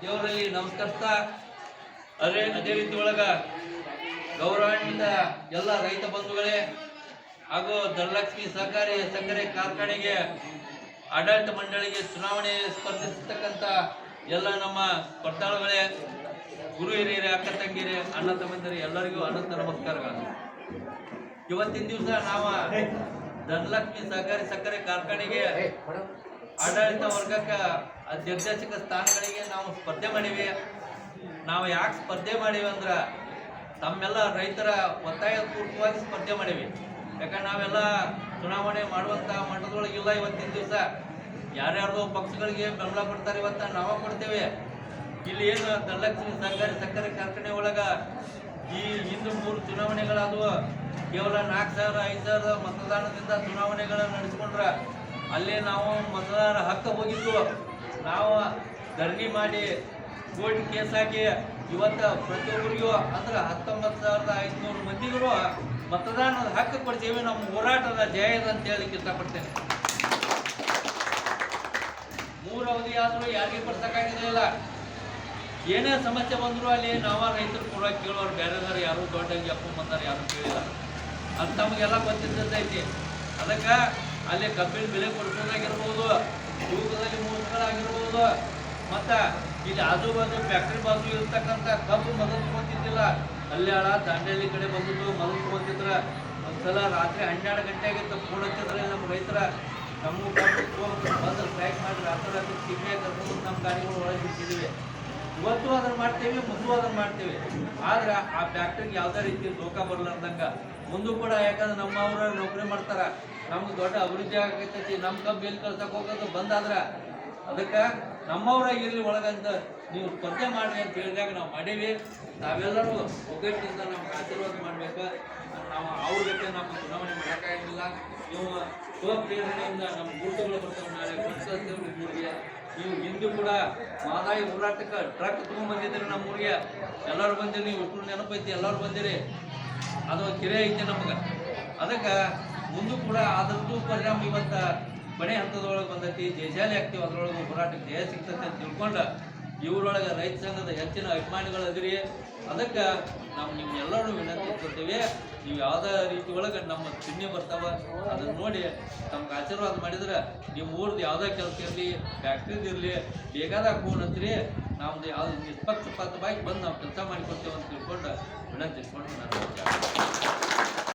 ದೇವರಲ್ಲಿ ನಮಸ್ಕರಿಸ್ತಾ, ಅದೇ ಅದೇ ರೀತಿ ಒಳಗ ಗೌರವಾಣಿಯಿಂದ ಎಲ್ಲ ರೈತ ಬಂಧುಗಳೇ ಹಾಗೂ ಧನಲಕ್ಷ್ಮಿ ಸಹಕಾರಿ ಸಕ್ಕರೆ ಕಾರ್ಖಾನೆಗೆ ಆಡಳಿತ ಮಂಡಳಿಗೆ ಚುನಾವಣೆ ಸ್ಪರ್ಧಿಸತಕ್ಕಂಥ ಎಲ್ಲ ನಮ್ಮ ಸ್ಪರ್ಧಾಳುಗಳೇ ಗುರು ಹಿರಿಯರೇ, ಅಕ್ಕ ತಂಗಿರೇ ಅಣ್ಣ ತಮ್ಮಂದರೆ, ಎಲ್ಲರಿಗೂ ಅನಂತ ನಮಸ್ಕಾರಗಳು. ಇವತ್ತಿನ ದಿವಸ ನಾವು ಧನಲಕ್ಷ್ಮಿ ಸಹಕಾರಿ ಸಕ್ಕರೆ ಕಾರ್ಖಾನೆಗೆ ಆಡಳಿತ ವರ್ಗಕ್ಕೆ ನಿರ್ದೇಶಕ ಸ್ಥಾನಗಳಿಗೆ ನಾವು ಸ್ಪರ್ಧೆ ಮಾಡೀವಿ. ನಾವು ಯಾಕೆ ಸ್ಪರ್ಧೆ ಮಾಡೀವಿ ಅಂದ್ರೆ ತಮ್ಮೆಲ್ಲ ರೈತರ ಒತ್ತಾಯ ಪೂರ್ವಕವಾಗಿ ಸ್ಪರ್ಧೆ ಮಾಡೀವಿ. ಯಾಕಂದ್ರೆ ನಾವೆಲ್ಲ ಚುನಾವಣೆ ಮಾಡುವಂಥ ಮಟ್ಟದೊಳಗಿಲ್ಲ ಇವತ್ತಿನ ದಿವಸ. ಯಾರ್ಯಾರ್ದೋ ಪಕ್ಷಗಳಿಗೆ ಬೆಂಬಲ ಕೊಡ್ತಾರೆ ಇವತ್ತ ನಾವ ಕೊಡ್ತೇವೆ. ಇಲ್ಲಿ ಏನು ಧನಲಕ್ಷ್ಮಿ ಸಹಕಾರಿ ಸಕ್ಕರೆ ಕಾರ್ಖಾನೆ ಒಳಗ ಈ ಹಿಂದೂ ಮೂರು ಚುನಾವಣೆಗಳಾದವು. ಕೇವಲ ನಾಲ್ಕು ಸಾವಿರ, ಐದು ಸಾವಿರ ಮತದಾನದಿಂದ ಚುನಾವಣೆಗಳನ್ನು ನಡೆಸ್ಕೊಂಡ್ರ ಅಲ್ಲೇ ನಾವು ಮತದಾರ ಹಕ್ಕ ಹೋಗಿದ್ದು. ನಾವು ಧರಣಿ ಮಾಡಿ ಕೋರ್ಟ್ ಕೇಸ್ ಹಾಕಿ ಇವತ್ತ ಪ್ರತಿಯೊಬ್ಬರಿಗೂ ಅಂದ್ರೆ ಹತ್ತೊಂಬತ್ತು ಸಾವಿರದ ಐದುನೂರು ಮಂದಿಗೂ ಮತದಾನದ ಹಕ್ಕು ಕೊಡ್ತೀವಿ. ನಮ್ಮ ಹೋರಾಟದ ಜಯದ ಅಂತ ಹೇಳಲಿಕ್ಕೆ ಇಷ್ಟಪಡ್ತೇನೆ. ಮೂರು ಅವಧಿ ಆದರೂ ಯಾರಿಗೂ ಕೊಡ್ಸಕ್ಕಾಗಿರಲಿಲ್ಲ ಏನೇ ಸಮಸ್ಯೆ ಬಂದರೂ ಅಲ್ಲಿ ನಾವ ರೈತರು ಕೂಡ ಕೇಳೋರು ಬೇರೆದವ್ರು ಯಾರು ದೊಡ್ಡ ಅಪ್ಪ ಬಂದಾರ ಯಾರು ಕೇಳಿಲ್ಲ. ಅದು ತಮಗೆಲ್ಲ ಗೊತ್ತಿದ್ದಂತೈತಿ ಅದಕ್ಕೆ ಅಲ್ಲಿ ಕಬ್ಬಿನ ಬೆಲೆ ಕೊಡಿಸೋದಾಗಿರ್ಬೋದು ತೂಕದಲ್ಲಿ ಮೂರ್ಗಳಾಗಿರ್ಬೋದು ಮತ್ತು ಇಲ್ಲಿ ಆಜು ಬಾಜು ಫ್ಯಾಕ್ಟ್ರಿ ಬಾಜು ಇರ್ತಕ್ಕಂಥ ಕಬ್ಬು ಮೊದಲು ತಗೋತಿದ್ದಿಲ್ಲ. ಕಲ್ಯಾಣ ದಾಂಡೇಲಿ ಕಡೆ ಬಂದಿದ್ದು ಮೊದಲು ತಗೊಂತಿದ್ರ ಒಂದ್ಸಲ ರಾತ್ರಿ ಹನ್ನೆರಡು ಗಂಟೆ ಆಗಿತ್ತು ಫೋನ್ ಹಚ್ಚಿದ್ರೆ ನಮ್ಮ ರೈತರ ನಮ್ಮ ಕಬ್ಬು ಬಂದ್ರೆ ಬಂದು ಸ್ಟ್ರೈಕ್ ಮಾಡಿ ರಾತ್ರಿ ರಾತ್ರಿ ಕರ್ಕೊಂಡು ನಮ್ಮ ಗಾಡಿಗಳು ಒಳಗೆ ಬಿಟ್ಟಿದ್ದೀವಿ. ಇವತ್ತು ಅದನ್ನು ಮಾಡ್ತೇವೆ, ಮುಂದೂ ಅದನ್ನು ಮಾಡ್ತೇವೆ. ಆದ್ರೆ ಆ ಫ್ಯಾಕ್ಟ್ರಿಗೆ ಯಾವುದೇ ರೀತಿ ಲೋಕ ಬರ್ಲಾರ್ದಂಗ ಮುಂದೂ ಕೂಡ ಯಾಕಂದ್ರೆ ನಮ್ಮವ್ರ ನೌಕರಿ ಮಾಡ್ತಾರೆ. ನಮ್ಗೆ ದೊಡ್ಡ ಅಭಿವೃದ್ಧಿ ಆಗತೈತಿ. ನಮ್ಮ ಕಬ್ಬು ಎಲ್ಲಿ ಕಳ್ಸಕ್ ಹೋಗೋದು ಬಂದಾದ್ರೆ ಅದಕ್ಕೆ ನಮ್ಮವ್ರಾಗ ಇರ್ಲಿ ಒಳಗಂತ ನೀವು ಸ್ಪರ್ಧೆ ಮಾಡ್ರಿ ಅಂತ ಹೇಳಿದಾಗ ನಾವು ಮಾಡೀವಿ. ನಾವೆಲ್ಲರೂ ಒಗ್ಗಟ್ಟಿನಿಂದ ನಮ್ಗೆ ಆಶೀರ್ವಾದ ಮಾಡ್ಬೇಕು. ನಾವು ಅವ್ರ ಜೊತೆ ನಮ್ಮ ಚುನಾವಣೆ ಮಾಡೋಕ್ಕಾಗಿಲ್ಲ ನೀವು ಸ್ವಪ್ರೇರಣೆಯಿಂದ ನಮ್ಮ ಗುರುತುಗಳು ಬರ್ತಾವೆ ನಾಳೆ ಊರಿಗೆ ನೀವು ಹಿಂದೂ ಕೂಡ ಮಾದಾಯಿ ಹೋರಾಟಕ್ಕೆ ಟ್ರಕ್ ತೊಗೊಂಡ್ಬಂದಿದ್ದೀರಿ ನಮ್ಮ ಊರಿಗೆ. ಎಲ್ಲರೂ ಬಂದಿರಿ, ನೀವು ನೆನಪೈತಿ, ಎಲ್ಲರೂ ಬಂದಿರಿ. ಅದು ಕೆರೆ ಐತೆ ನಮ್ಗೆ. ಅದಕ್ಕೆ ಮುಂದೂ ಕೂಡ ಅದ್ರದ್ದು ಪರಿಣಾಮ ಇವತ್ತು ಕೊನೆ ಹಂತದೊಳಗೆ ಬಂದೈತಿ. ಜಯಶಾಲಿ ಆಗ್ತೀವಿ ಅದರೊಳಗೆ ಹೋರಾಟಕ್ಕೆ ಜಯ ಸಿಗ್ತೈತೆ ಅಂತ ತಿಳ್ಕೊಂಡು ಇವ್ರೊಳಗೆ ರೈತ ಸಂಘದ ಹೆಚ್ಚಿನ ಅಭಿಮಾನಿಗಳು ಅದಿರಿ ಅದಕ್ಕೆ ನಾವು ನಿಮ್ಗೆಲ್ಲರೂ ವಿನಂತಿ ಕೊಡ್ತೀವಿ. ನೀವು ಯಾವುದೇ ರೀತಿ ಒಳಗೆ ನಮ್ಮ ಚಿಹ್ನೆ ಬರ್ತಾವ, ಅದನ್ನ ನೋಡಿ ತಮ್ಗೆ ಆಶೀರ್ವಾದ ಮಾಡಿದ್ರೆ ನಿಮ್ಮ ಊರ್ದು ಯಾವುದೇ ಕೆಲಸ ಇರಲಿ ಫ್ಯಾಕ್ಟ್ರಿದು ಇರಲಿ ಬೇಕಾದಾಗ ಫೋನ್ ಅಂತೀರಿ, ನಮ್ದು ಯಾವ್ದು ನಿಷ್ಪಕ್ಷಪಾತವಾಗಿ ಬಂದು ನಾವು ಕೆಲಸ ಮಾಡಿಕೊಡ್ತೇವೆ ಅಂತ ತಿಳ್ಕೊಂಡು ವಿನಂತಿಸ್ಕೊಂಡು ನಾನು